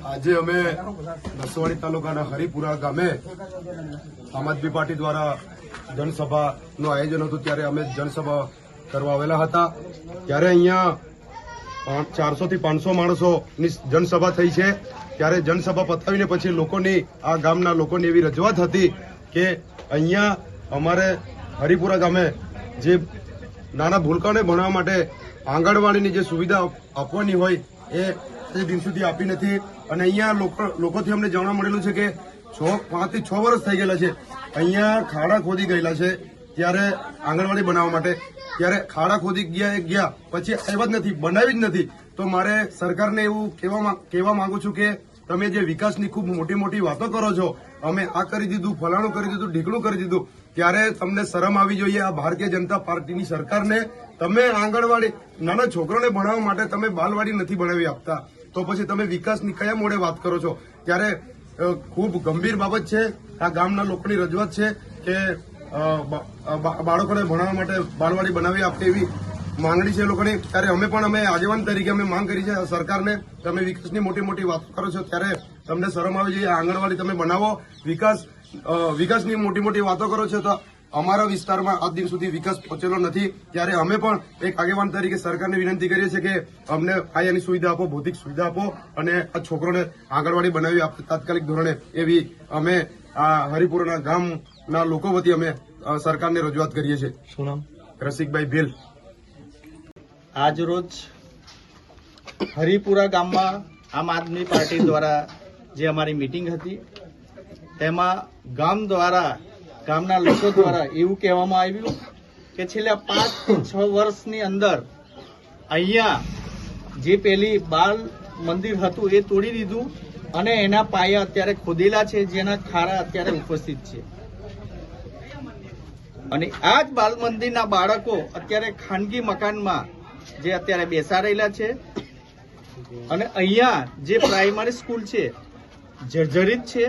આજે અમે નસવાડી તાલુકાના હરિપુરા ગામે આમ આદમી પાર્ટી દ્વારા જનસભાનું આયોજન હતું, ત્યારે અમે જનસભા કરવા આવેલા હતા. ત્યારે અહીંયા ચારસો થી પાંચસો માણસોની જનસભા થઈ છે. ત્યારે જનસભા પતાવીને પછી લોકોની, આ ગામના લોકોની એવી રજૂઆત હતી કે અહીંયા અમારે હરિપુરા ગામે જે નાના ભૂલકાઓને ભણવા માટે આંગણવાડીની જે સુવિધા આપવાની હોય એ તે દિન સુધી આપી નથી. અને અહીંયા લોકો લોકોથી અમને જાણવા મળેલું છે કે છ પાંચથી છ વર્ષ થઈ ગયેલા છે. અહીંયા ખાડા ખોદી ગયેલા છે ત્યારે આંગણવાડી બનાવવા માટે. ત્યારે ખાડા ખોદી ગયા ગયા, પછી આવ્યા જ નથી, બનાવી જ નથી. તો મારે સરકારને એવું કહેવા કહેવા માંગુ છું કે તમે જે વિકાસની ખૂબ મોટી મોટી વાતો કરો છો, અમે આ કરી દીધું, ફલાણું કરી દીધું, ઢીકણું કરી દીધું, ત્યારે તમને શરમ આવી જોઈએ આ ભારતીય જનતા પાર્ટીની સરકારને. તમે આંગણવાડી નાના છોકરાને ભણાવવા માટે તમે બાલવાડી નથી ભણાવી આપતા. તો પછી તમે વિકાસની કયા મોડે વાત કરો છો? ત્યારે ખૂબ ગંભીર બાબત છે, આ ગામના લોકોની રજૂઆત છે કે બાળકોને ભણાવવા માટે બાળવાડી બનાવી આપે એવી માંગણી છે લોકોની. ત્યારે અમે પણ, અમે આગેવાન તરીકે અમે માંગ કરી છે સરકારને. તમે વિકાસની મોટી મોટી વાત કરો છો, ત્યારે તમને શરમ આવી જોઈએ આંગણવાડી તમે બનાવો. વિકાસ વિકાસની મોટી મોટી વાતો કરો છો તો અમારા વિસ્તારમાં આજ દિન સુધી વિકાસ પહોંચેલો નથી. ત્યારે અમે પણ એક આગેવાન તરીકે સરકારને વિનંતી કરીએ છીએ કે અમને પાયાની સુવિધા આપો ભૌતિક સુવિધા આપો અને આ છોકરોને આંગણવાડી બનાવી આપો તાત્કાલિક ધોરણે એવી અમે આ હરિપુરના ગામના લોકો વતી અમે સરકારને રજૂઆત કરીએ છીએ. શું નામ? રસિકભાઈ ભીલ. આજરોજ હરિપુરા ગામમાં આમ આદમી પાર્ટી દ્વારા જે અમારી મિટિંગ હતી તેમાં ગામ દ્વારા ગામના લોકો દ્વારા એવું કહેવામાં આવ્યું કે છેલ્લા પાંચ છ વર્ષની અંદર અહીંયા જે પેલી બાલ મંદિર હતું એ તોડી દીધું અને એના પાયા અત્યારે ખોદેલા છે, જેના ખારા અત્યારે ઉપસ્થિત છે. અને આ જ બાલ મંદિરના બાળકો અત્યારે ખાનગી મકાનમાં જે અત્યારે બેસા રહેલા છે. અને અહીંયા જે પ્રાઇમરી સ્કૂલ છે, જર્જરિત છે,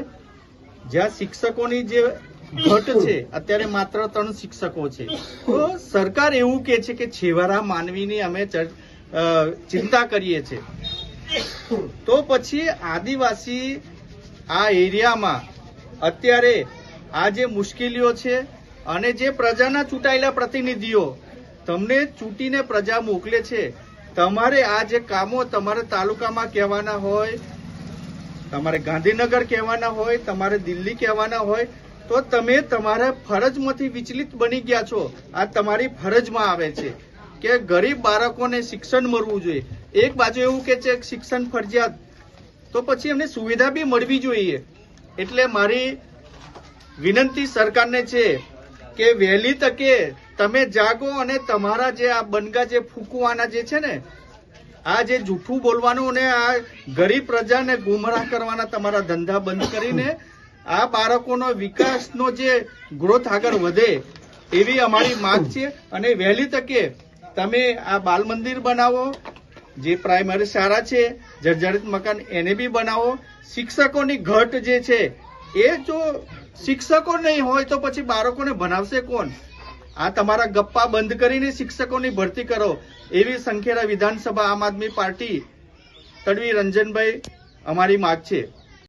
જ્યાં શિક્ષકોની જે ઘટ છે. અત્યારે માત્ર ત્રણ શિક્ષકો છે. તો સરકાર એવું કે છે કે છેવાડા માનવીની અમે ચિંતા કરીએ છીએ તો પછી આદિવાસી આ એરિયામાં અત્યારે આ જે મુશ્કેલીઓ છે અને જે પ્રજાના ચૂંટાયેલા પ્રતિનિધિઓ તમને ચૂંટીને પ્રજા મોકલે છે, તમારે આ જે કામો તમારે તાલુકામાં કહેવાના હોય, તમારે ગાંધીનગર કહેવાના હોય, તમારે દિલ્હી કહેવાના હોય તો તમે તમારા ફરજમાંથી વિચલિત બની ગયા છો. આ તમારી ફરજમાં આવે છે કે ગરીબ બાળકોને શિક્ષણ મળવું જોઈએ. એક બાજુ એવું કે છે શિક્ષણ ફરજિયાત, તો પછી એમને સુવિધા બી મળવી જોઈએ. એટલે મારી વિનંતી સરકારને છે કે વહેલી તકે તમે જાગો અને તમારા જે આ બનગા જે ફૂંકવાના જે છે ને, આ જે જૂઠું બોલવાનું અને આ ગરીબ પ્રજાને ગુમરાહ કરવાના તમારા ધંધા બંધ કરીને આ બાળકોનો વિકાસનો જે ગ્રોથ આગળ વધે, એવી અમારી માંગ છે. અને વહેલી તકે તમે આ બાલ મંદિર બનાવો, જે પ્રાઇમરી શાળા છે, જર્જરિત મકાન એને બી બનાવો. શિક્ષકોની ઘટ જે છે, એ જો શિક્ષકો નહીં હોય તો પછી બાળકોને ભણાવશે કોણ? આ તમારા ગપ્પા બંધ કરીને શિક્ષકોની ભરતી કરો. એવી સંખેરા વિધાનસભા આમ આદમી પાર્ટી તડવી રંજનભાઈ અમારી માગ છે.